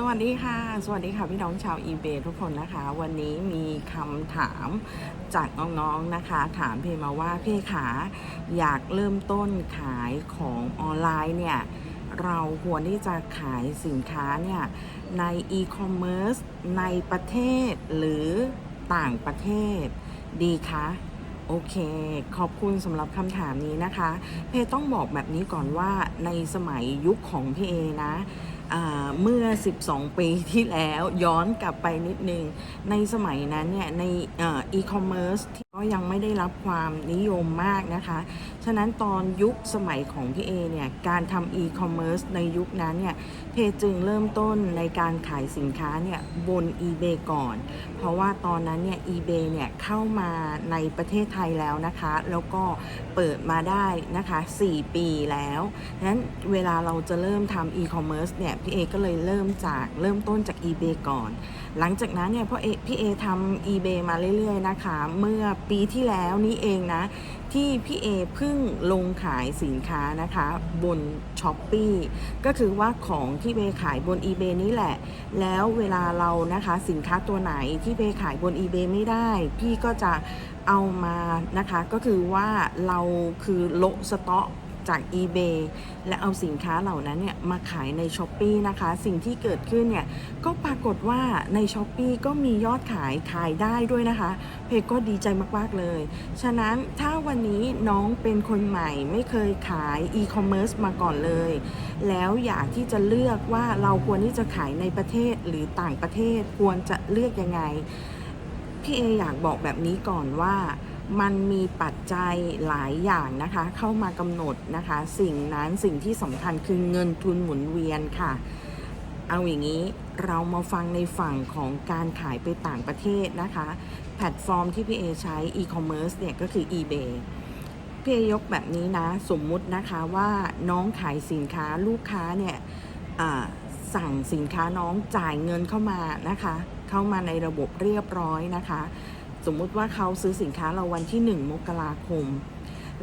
สวัสดีค่ะ สวัสดีค่ะพี่น้องชาว eBay ทุกคนนะคะ วันนี้มีคำถามจากน้องๆนะคะ ถามพี่มาว่าพี่ขาอยากเริ่มต้นขายของออนไลน์เนี่ย เราควรที่จะขายสินค้าเนี่ย ใน e-commerce ในประเทศหรือต่างประเทศดีคะโอเค ขอบคุณสำหรับคำถามนี้นะคะ เพต้องบอกแบบนี้ก่อนว่าในสมัยยุคของพี่เอนะ เมื่อ 12 ปีที่แล้วย้อนกลับไปนิดนึง ในสมัยนั้นเนี่ย ในอีคอมเมิร์ซ ก็ยังไม่ได้รับความนิยมมากนะคะ ฉะนั้นตอนยุคสมัยของพี่เอเนี่ย การทำอีคอมเมิร์ซในยุคนั้นเนี่ย เพจึงเริ่มต้นในการขายสินค้าเนี่ยบน eBay ก่อน เพราะว่าตอนนั้นเนี่ย eBay เนี่ยเข้ามาในประเทศไทยแล้วนะคะ แล้วก็เปิดมาได้นะคะ 4 ปีแล้วฉะนั้นเวลาเราจะเริ่มทำ e-commerce เนี่ย พี่เอก็เลยเริ่มจากเริ่มต้นจาก eBay ก่อน หลังจากนั้นเนี่ยพ่อเอพี่เอทำ eBay มาเรื่อยๆนะคะ เมื่อปีที่แล้วนี้เองนะ ที่พี่เอเพิ่งลงขายสินค้านะคะ บน s h อ p e e ก็คือว่าของที่เบขายบน eBay นี่แหละ แล้วเวลาเรานะคะสินค้าตัวไหนที่เบขายบน eBay ไม่ได้ พี่ก็จะเอามานะคะก็คือว่าเราคือโละสต็อก จาก eBay และเอาสินค้าเหล่านั้นเนี่ยมาขายใน s h อ p e e นะคะ สิ่งที่เกิดขึ้นเนี่ยก็ปรากฏว่าใน s h อ p e e ก็มียอดขายขายได้ด้วยนะคะ เพจก็ดีใจมากๆเลย ฉะนั้นถ้าวันนี้น้องเป็นคนใหม่ไม่เคยขาย e-commerce มาก่อนเลย แล้วอยากที่จะเลือกว่าเราควรที่จะขายในประเทศหรือต่างประเทศควรจะเลือกยังไงพี่เออยากบอกแบบนี้ก่อนว่า มันมีปัจจัยหลายอย่างนะคะ เข้ามากำหนดนะคะ สิ่งนั้นสิ่งที่สำคัญคือเงินทุนหมุนเวียนค่ะ เอาอย่างนี้เรามาฟังในฝั่งของการขายไปต่างประเทศนะคะ แพลตฟอร์มที่พี่เอใช้ e-commerce เนี่ยก็คือ eBay พี่เอยกแบบนี้นะ สมมุตินะคะว่าน้องขายสินค้าลูกค้าเนี่ยสั่งสินค้าน้องจ่ายเงินเข้ามานะคะ เข้ามาในระบบเรียบร้อยนะคะ สมมุติว่าเขาซื้อสินค้าเราวันที่ 1 มกราคม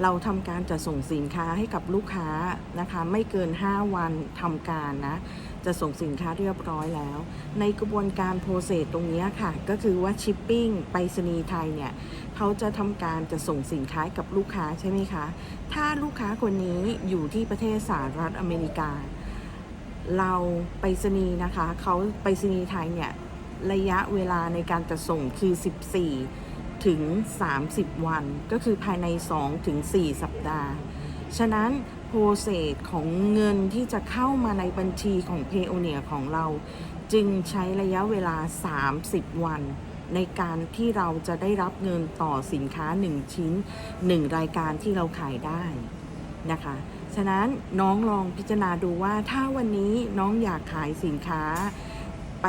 เราทำการจะส่งสินค้าให้กับลูกค้านะคะ ไม่เกิน 5 วันทำการนะจะส่งสินค้าเรียบร้อยแล้ว ในกระบวนการโปรเซสตรงนี้ค่ะ ก็คือว่าชิปปิ้งไปรษณีย์ไทยเนี่ยเขาจะทำการจะส่งสินค้ากับลูกค้าใช่ไหมคะ ถ้าลูกค้าคนนี้อยู่ที่ประเทศสหรัฐอเมริกา เราไปรษณีย์นะคะเขาไปรษณีย์ไทยเนี่ย ระยะเวลาในการจะส่งคือ 14 ถึง 30 วัน ก็คือภายใน 2 ถึง 4 สัปดาห์ ฉะนั้นโปรเซสของเงินที่จะเข้ามาในบัญชีของ p a y o n e e r ของเราจึงใช้ระยะเวลา 30 วัน ในการที่เราจะได้รับเงินต่อสินค้า 1 ชิ้น 1 รายการที่เราขายได้นะคะ ฉะนั้นน้องลองพิจารณาดูว่าถ้าวันนี้น้องอยากขายสินค้าไป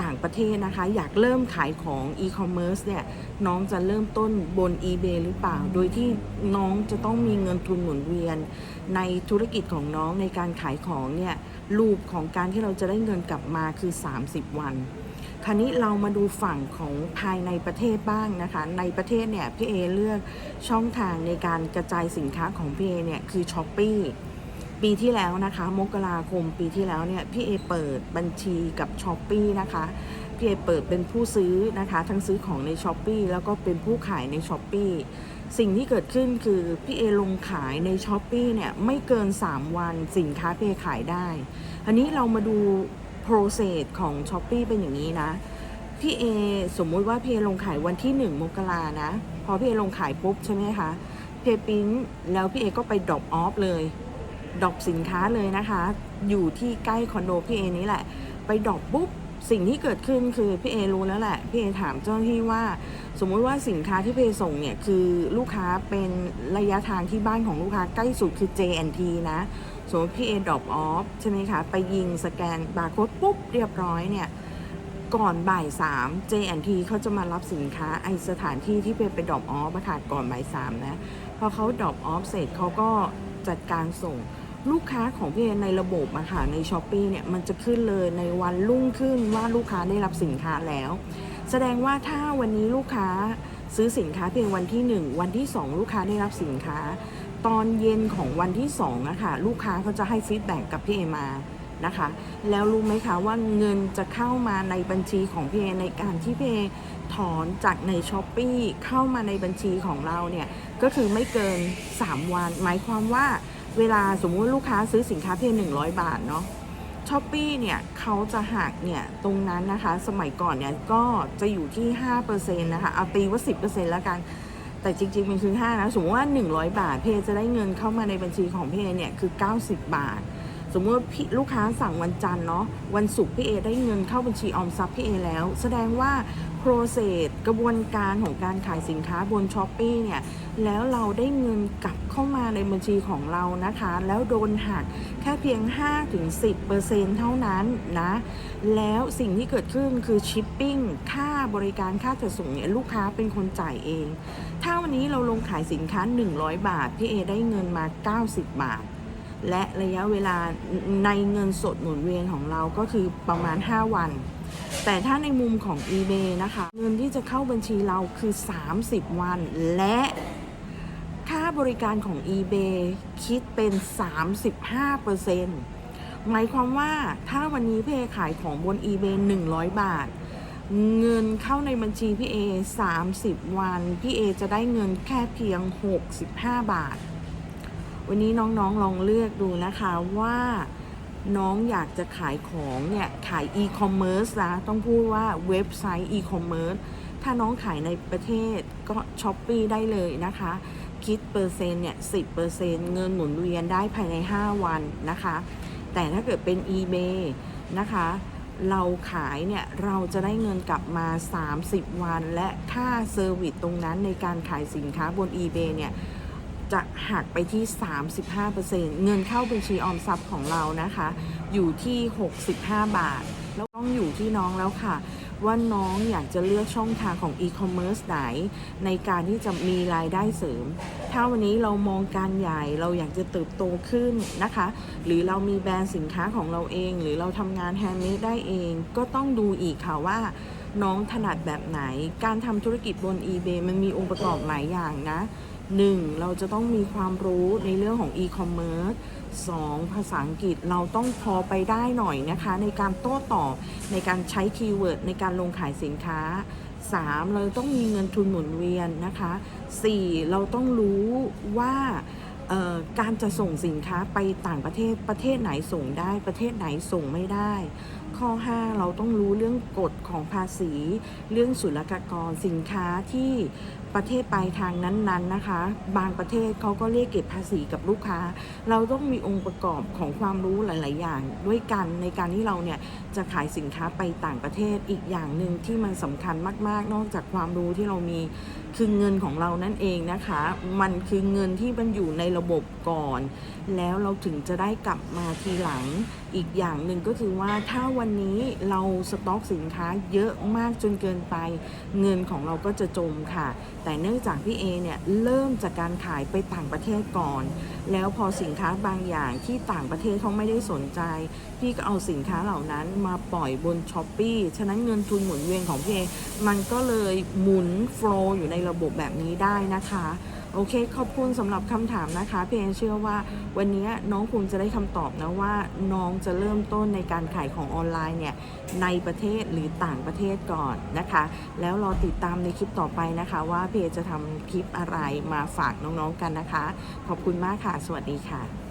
ต่างประเทศนะคะ อยากเริ่มขายของ e-commerce เนี่ยน้องจะเริ่มต้นบน eBay หรือเปล่า โดยที่น้องจะต้องมีเงินทุนหมุนเวียน ในธุรกิจของน้องในการขายของเนี่ยรูปของการที่เราจะได้เงินกลับมาคือ 30 วัน คราวนี้เรามาดูฝั่งของภายในประเทศบ้างนะคะ ในประเทศเนี่ยพี่เอเลือกช่องทางในการกระจายสินค้าของพี่เอเนี่ยคือ s h อ p e e ปีที่แล้วนะคะ มกราคมปีที่แล้วเนี่ยพี่เอเปิดบัญชีกับ s h อ p e e นะคะพี่เอเปิดเป็นผู้ซื้อนะคะ ทั้งซื้อของใน s h อ p e e แล้วก็เป็นผู้ขายใน s h อ p e e สิ่งที่เกิดขึ้นคือพี่เอลงขายใน s h อ p e e เนี่ยไม่เกิน 3 วันสินค้าพี่เอขายได้อันนี้เรามาดู process ของ s h อ p e e เป็นอย่างนี้นะพี่เอสมมุติว่าพี่เอลงขายวันที่ 1 มกรานะ พอพี่เอลงขายปุ๊บใช่ไหมคะเพปิ้งแล้วพี่เอก็ไปดรอปออฟเลย ดรอปสินค้าเลยนะคะ อยู่ที่ใกล้คอนโดพี่เอนี้แหละ ไปดรอปปุ๊บสิ่งที่เกิดขึ้นคือพี่เอรู้แล้วแหละพี่เอถามเจ้าหน้าที่ว่า สมมุติว่าสินค้าที่พี่เอส่งเนี่ยคือลูกค้าเป็นระยะทางที่บ้านของลูกค้าใกล้สุดคือ JNT นะสมมติพี่เอดรอปออฟใช่ไหมคะไปยิงสแกนบาร์โค้ดปุ๊บเรียบร้อยเนี่ยก่อนบ่ายสาม J&T เขาจะมารับสินค้าไอสถานที่ที่เป็นไปดรอปออฟค่ะก่อนบ่ายสามนะพอเขาดรอปออฟเสร็จเขาก็ จัดการส่งลูกค้าของพี่เอในระบบอะค่ะในช้อปปีเนี่ยมันจะขึ้นเลยในวันรุ่งขึ้นว่าลูกค้าได้รับสินค้าแล้ว แสดงว่าถ้าวันนี้ลูกค้าซื้อสินค้าเพียงวันที่ 1 วันที่ 2 ลูกค้าได้รับสินค้า ตอนเย็นของวันที่2อะค่ะลูกค้าเขาจะให้ฟีดแบ็กกับพี่เอมา นะคะ แล้วรู้ไหมคะว่าเงินจะเข้ามาในบัญชีของเอในการที่เอถอนจากในช้อปปีเข้ามาในบัญชีของเราเนี่ยก็คือไม่เกิน 3 วัน หมายความว่าเวลาสมมุติลูกค้าซื้อสินค้าเพียง100 บาทเนาะช้อปปีเนี่ยเขาจะหักเนี่ยตรงนั้นนะคะสมัยก่อนเนี่ยก็จะอยู่ที่5%นะคะเอาตีว่า 10%แล้วกันแต่จริงๆมันคือ 5 นะ สมมติว่า 100 บาท เพจจะได้เงินเข้ามาในบัญชีของเพเนี่ยคือ 90 บาท สมมติว่าพี่ลูกค้าสั่งวันจันทร์เนาะวันศุกร์พี่เอได้เงินเข้าบัญชีออมทรัพย์พี่เอแล้ว แสดงว่า process กระบวนการของการขายสินค้าบนช้อปปีเนี่ยแล้วเราได้เงินกลับเข้ามาในบัญชีของเรานะคะ แล้วโดนหักแค่เพียง 5-10%เท่านั้นนะ แล้วสิ่งที่เกิดขึ้นคือชิปปิ้งค่าบริการค่าจัดส่งเนี่ยลูกค้าเป็นคนจ่ายเอง ถ้าวันนี้เราลงขายสินค้า 100 บาท พี่เอได้เงินมา 90 บาท และระยะเวลาในเงินสดหมุนเวียนของเราก็คือประมาณ 5 วัน แต่ถ้าในมุมของ eBay นะคะ เงินที่จะเข้าบัญชีเราคือ 30 วัน และค่าบริการของ eBay คิดเป็น 35%หมายความว่าถ้าวันนี้พี่เอขายของบน eBay 100 บาท เงินเข้าในบัญชีพี่เอ30 วัน พี่เอจะได้เงินแค่เพียง 65 บาท วันนี้น้องๆลองเลือกดูนะคะว่าน้องอยากจะขายของเนี่ยขาย e-commerce นะต้องพูดว่าเว็บไซต์ e-commerce ถ้าน้องขายในประเทศก็ช้อปปีได้เลยนะคะ คิดเปอร์เซ็นต์เนี่ย10%เงินหมุนเวียนได้ภายใน 5 วันนะคะ แต่ถ้าเกิดเป็น eBay นะคะ เราขายเนี่ยเราจะได้เงินกลับมา 30 วัน และค่าเซอร์วิสตรงนั้นในการขายสินค้าบน eBay เนี่ย จะหักไปที่ 35%เงินเข้าบัญชีออมทรัพย์ของเรานะคะ อยู่ที่ 65 บาท แล้วต้องอยู่ที่น้องแล้วค่ะ ว่าน้องอยากจะเลือกช่องทางของ e-commerce ไหน ในการที่จะมีรายได้เสริม ถ้าวันนี้เรามองการใหญ่เราอยากจะเติบโตขึ้นนะคะ หรือเรามีแบรนด์สินค้าของเราเอง หรือเราทำงานแฮนด์เมดได้เอง ก็ต้องดูอีกค่ะว่าน้องถนัดแบบไหน การทำธุรกิจบน eBay มันมีองค์ประกอบหลายอย่างนะ 1. เราจะต้องมีความรู้ในเรื่องของ e-commerce 2. ภาษาอังกฤษเราต้องพอไปได้หน่อยนะคะ ในการโต้ตอบในการใช้คีย์เวิร์ดในการลงขายสินค้า 3. เราต้องมีเงินทุนหมุนเวียนนะคะ 4. เราต้องรู้ว่าการจะส่งสินค้าไปต่างประเทศประเทศไหนส่งได้ประเทศไหนส่งไม่ได้ ข้อ 5 เราต้องรู้เรื่องกฎของภาษี เรื่องศุลกากรสินค้าที่ประเทศปลายทางนั้นๆนะคะ บางประเทศเขาก็เรียกเก็บภาษีกับลูกค้า เราต้องมีองค์ประกอบของความรู้หลาย ๆ อย่าง ด้วยกันในการที่เราเนี่ยจะขายสินค้าไปต่างประเทศอีกอย่างหนึ่งที่มันสำคัญมาก ๆ นอกจากความรู้ที่เรามีคือเงินของเรานั่นเองนะคะ มันคือเงินที่มันอยู่ในระบบก่อน แล้วเราถึงจะได้กลับมาทีหลัง อีกอย่างหนึ่งก็คือว่าถ้าวันนี้เราสต็อกสินค้าเยอะมากจนเกินไป เงินของเราก็จะจมค่ะ แต่เนื่องจากพี่เอเนี่ยเริ่มจากการขายไปต่างประเทศก่อน แล้วพอสินค้าบางอย่างที่ต่างประเทศเขาไม่ได้สนใจ พี่ก็เอาสินค้าเหล่านั้นมาปล่อยบนช้อปปีฉะนั้นเงินทุนหมุนเวียนของพี่เอมันก็เลยหมุนโฟลว์อยู่ในระบบแบบนี้ได้นะคะ โอเค ขอบคุณสำหรับคำถามนะคะพี่เอเชื่อว่าวันนี้น้องคงจะได้คำตอบนะว่าน้องจะเริ่มต้นในการขายของออนไลน์เนี่ยในประเทศหรือต่างประเทศก่อนนะคะ แล้วรอติดตามในคลิปต่อไปนะคะว่าพี่เอจะทำคลิปอะไรมาฝากน้องๆกันนะคะ ขอบคุณมากค่ะ สวัสดีค่ะ